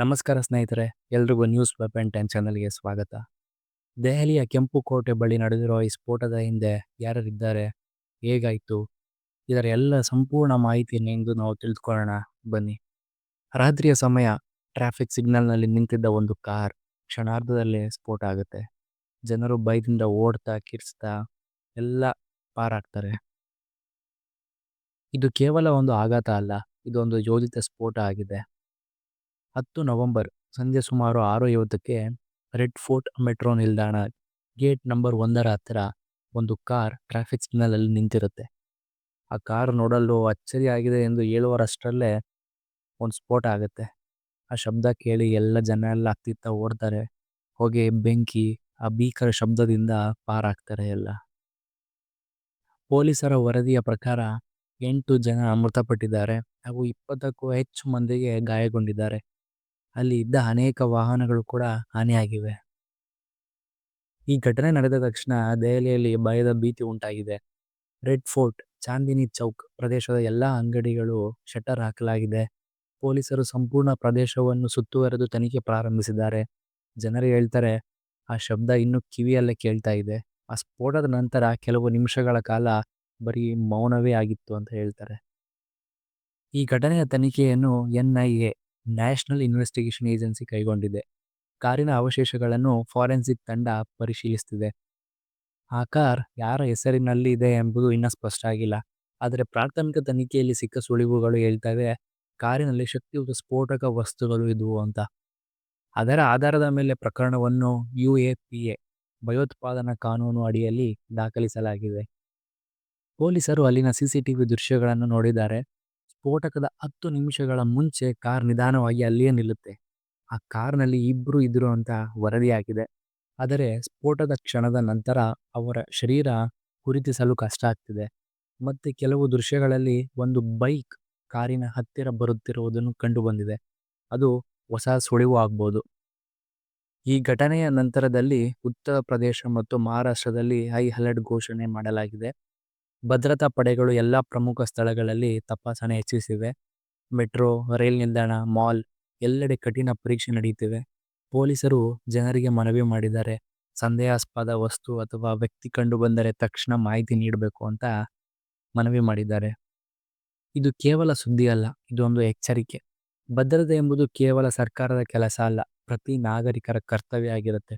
ನಮಸ್ಕಾರ ಸ್ನೇಹಿತರೆ, ಎಲ್ರಿಗೂ ನ್ಯೂಸ್ ವೆಪನ್ ಟೆನ್ ಚಾನಲ್ಗೆ ಸ್ವಾಗತ. ದೆಹಲಿಯ ಕೆಂಪು ಕೋಟೆ ಬಳಿ ನಡೆದಿರೋ ಈ ಸ್ಫೋಟದ ಹಿಂದೆ ಯಾರ್ಯಾರಿದ್ದಾರೆ, ಹೇಗಾಯಿತು, ಇದರ ಎಲ್ಲ ಸಂಪೂರ್ಣ ಮಾಹಿತಿಯನ್ನು ಇಂದು ನಾವು ತಿಳಿದುಕೊಳ್ಳೋಣ. ಬನ್ನಿ. ರಾತ್ರಿಯ ಸಮಯ ಟ್ರಾಫಿಕ್ ಸಿಗ್ನಲ್ನಲ್ಲಿ ನಿಂತಿದ್ದ ಒಂದು ಕಾರ್ ಕ್ಷಣಾರ್ಧದಲ್ಲಿ ಸ್ಫೋಟ ಆಗುತ್ತೆ. ಜನರು ಭಯದಿಂದ ಓಡ್ತಾ ಕಿರ್ಸ್ತಾ ಎಲ್ಲ ಪಾರಾಗ್ತಾರೆ. ಇದು ಕೇವಲ ಒಂದು ಆಘಾತ ಅಲ್ಲ, ಇದೊಂದು ಯೋಜಿತ ಸ್ಫೋಟ ಆಗಿದೆ. ಹತ್ತು ನವೆಂಬರ್ ಸಂಜೆ ಸುಮಾರು ಆರು ಐವತ್ತಕ್ಕೆ ರೆಡ್ ಫೋರ್ಟ್ ಮೆಟ್ರೋ ನಿಲ್ದಾಣ ಗೇಟ್ ನಂಬರ್ ಒಂದರ ಹತ್ತಿರ ಒಂದು ಕಾರ್ ಟ್ರಾಫಿಕ್ ಸಿಗ್ನಲಲ್ಲಿ ನಿಂತಿರುತ್ತೆ. ಆ ಕಾರ್ ನೋಡಲು ಅಚ್ಚರಿಯಾಗಿದೆ ಎಂದು ಹೇಳುವರಷ್ಟರಲ್ಲೇ ಒಂದು ಸ್ಫೋಟ ಆಗುತ್ತೆ. ಆ ಶಬ್ದ ಕೇಳಿ ಎಲ್ಲ ಜನ ಎಲ್ಲ ಹತ್ತಿತ್ತ ಓಡ್ತಾರೆ. ಹೋಗಿ, ಬೆಂಕಿ, ಆ ಭೀಕರ ಶಬ್ದದಿಂದ ಪಾರಾಗ್ತಾರೆ ಎಲ್ಲ. ಪೊಲೀಸರ ವರದಿಯ ಪ್ರಕಾರ ಎಂಟು ಜನ ಮೃತಪಟ್ಟಿದ್ದಾರೆ ಹಾಗೂ ಇಪ್ಪತ್ತಕ್ಕೂ ಹೆಚ್ಚು ಮಂದಿಗೆ ಗಾಯಗೊಂಡಿದ್ದಾರೆ. ಅಲ್ಲಿ ಇದ್ದ ಅನೇಕ ವಾಹನಗಳು ಕೂಡ ಹಾನಿಯಾಗಿವೆ. ಈ ಘಟನೆ ನಡೆದ ತಕ್ಷಣ ದೆಹಲಿಯಲ್ಲಿ ಭಯದ ಭೀತಿ ಉಂಟಾಗಿದೆ. ರೆಡ್ ಫೋರ್ಟ್, ಚಾಂದಿನಿ ಚೌಕ್ ಪ್ರದೇಶದ ಎಲ್ಲ ಅಂಗಡಿಗಳು ಶಟರ್ ಹಾಕಲಾಗಿದೆ. ಪೊಲೀಸರು ಸಂಪೂರ್ಣ ಪ್ರದೇಶವನ್ನು ಸುತ್ತುವರೆದು ತನಿಖೆ ಪ್ರಾರಂಭಿಸಿದ್ದಾರೆ. ಜನರು ಹೇಳ್ತಾರೆ, ಆ ಶಬ್ದ ಇನ್ನೂ ಕಿವಿಯಲ್ಲೇ ಕೇಳ್ತಾ ಇದೆ. ಆ ಸ್ಫೋಟದ ನಂತರ ಕೆಲವು ನಿಮಿಷಗಳ ಕಾಲ ಬರೀ ಮೌನವೇ ಆಗಿತ್ತು, ಅಂತ ಹೇಳ್ತಾರೆ. ಈ ಘಟನೆಯ ತನಿಖೆಯನ್ನು N I A National Investigation Agency ಕೈಗೊಂಡಿದೆ. ಕಾರಿನ ಅವಶೇಷಗಳನ್ನು ಫಾರೆನ್ಸಿಕ್ ತಂಡ ಪರಿಶೀಲಿಸುತ್ತಿದೆ ಆ ಕಾರ್ ಯಾರ ಹೆಸರಿನಲ್ಲಿ ಇದೆ ಎಂಬುದು ಇನ್ನೂ ಸ್ಪಷ್ಟ ಆಗಿಲ್ಲ. ಆದರೆ ಪ್ರಾಥಮಿಕ ತನಿಖೆಯಲ್ಲಿ ಸಿಕ್ಕ ಸುಳಿವುಗಳು ಹೇಳ್ತವೆ, ಕಾರಿನಲ್ಲಿ ಶಕ್ತಿಯುತ ಸ್ಫೋಟಕ ವಸ್ತುಗಳು ಇದ್ವು ಅಂತ. ಅದರ ಆಧಾರದ ಮೇಲೆ ಪ್ರಕರಣವನ್ನು ಯು ಎ ಪಿ ಎ ಭಯೋತ್ಪಾದನಾ ಕಾನೂನು ಅಡಿಯಲ್ಲಿ ದಾಖಲಿಸಲಾಗಿದೆ. ಪೊಲೀಸರು ಅಲ್ಲಿನ ಸಿಸಿಟಿವಿ ದೃಶ್ಯಗಳನ್ನು ನೋಡಿದ್ದಾರೆ. ಸ್ಫೋಟಕದ ಹತ್ತು ನಿಮಿಷಗಳ ಮುಂಚೆ ಕಾರ್ ನಿಧಾನವಾಗಿ ಅಲ್ಲಿಯೇ ನಿಲ್ಲುತ್ತೆ. ಆ ಕಾರ್ನಲ್ಲಿ ಇಬ್ಬರು ಇದ್ರು ಅಂತ ವರದಿಯಾಗಿದೆ ಆದರೆ ಸ್ಫೋಟದ ಕ್ಷಣದ ನಂತರ ಅವರ ಶರೀರ ಗುರುತಿಸಲು ಕಷ್ಟ ಆಗ್ತಿದೆ. ಮತ್ತೆ ಕೆಲವು ದೃಶ್ಯಗಳಲ್ಲಿ ಒಂದು ಬೈಕ್ ಕಾರಿನ ಹತ್ತಿರ ಬರುತ್ತಿರುವುದನ್ನು ಕಂಡು ಬಂದಿದೆ ಅದು ಹೊಸ ಸುಳಿವು ಆಗ್ಬೋದು. ಈ ಘಟನೆಯ ನಂತರದಲ್ಲಿ ಉತ್ತರ ಪ್ರದೇಶ ಮತ್ತು ಮಹಾರಾಷ್ಟ್ರದಲ್ಲಿ ಹೈ ಅಲರ್ಟ್ ಘೋಷಣೆ ಮಾಡಲಾಗಿದೆ. ಭದ್ರತಾ ಪಡೆಗಳು ಎಲ್ಲ ಪ್ರಮುಖ ಸ್ಥಳಗಳಲ್ಲಿ ತಪಾಸಣೆ ಹೆಚ್ಚಿಸಿವೆ. ಮೆಟ್ರೋ, ರೈಲ್ ನಿಲ್ದಾಣ, ಮಾಲ್ ಎಲ್ಲೆಡೆ ಕಠಿಣ ಪರೀಕ್ಷೆ ನಡೆಯುತ್ತಿವೆ ಪೊಲೀಸರು ಜನರಿಗೆ ಮನವಿ ಮಾಡಿದ್ದಾರೆ. ಸಂದೇಹಾಸ್ಪದ ವಸ್ತು ಅಥವಾ ವ್ಯಕ್ತಿ ಕಂಡು ಬಂದರೆ ತಕ್ಷಣ ಮಾಹಿತಿ ನೀಡಬೇಕು ಅಂತ ಮನವಿ ಮಾಡಿದ್ದಾರೆ. ಇದು ಕೇವಲ ಸುದ್ದಿ ಅಲ್ಲ ಇದೊಂದು ಎಚ್ಚರಿಕೆ. ಭದ್ರತೆ ಎಂಬುದು ಕೇವಲ ಸರ್ಕಾರದ ಕೆಲಸ ಅಲ್ಲ, ಪ್ರತಿ ನಾಗರಿಕರ ಕರ್ತವ್ಯ ಆಗಿರುತ್ತೆ.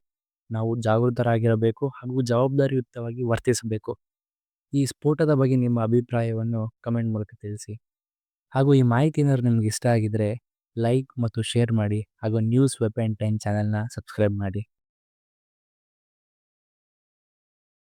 ನಾವು ಜಾಗೃತರಾಗಿರಬೇಕು ಹಾಗೂ ಜವಾಬ್ದಾರಿಯುತವಾಗಿ ವರ್ತಿಸಬೇಕು. ಈ ಸ್ಫೋಟದ ಬಗ್ಗೆ ನಿಮ್ಮ ಅಭಿಪ್ರಾಯವನ್ನು ಕಮೆಂಟ್ ಮೂಲಕ ತಿಳಿಸಿ. ಹಾಗೂ ಈ ಮಾಹಿತಿ ನಿಮ್ಗೆ ಇಷ್ಟ ಆಗಿದ್ರೆ ಲೈಕ್ ಮತ್ತು ಶೇರ್ ಮಾಡಿ ಹಾಗೂ ನ್ಯೂಸ್ ವೆಬ್ ಆ್ಯಂಡ್ ಟೈಮ್ ಚಾನಲ್ನ ಸಬ್ಸ್ಕ್ರೈಬ್ ಮಾಡಿ.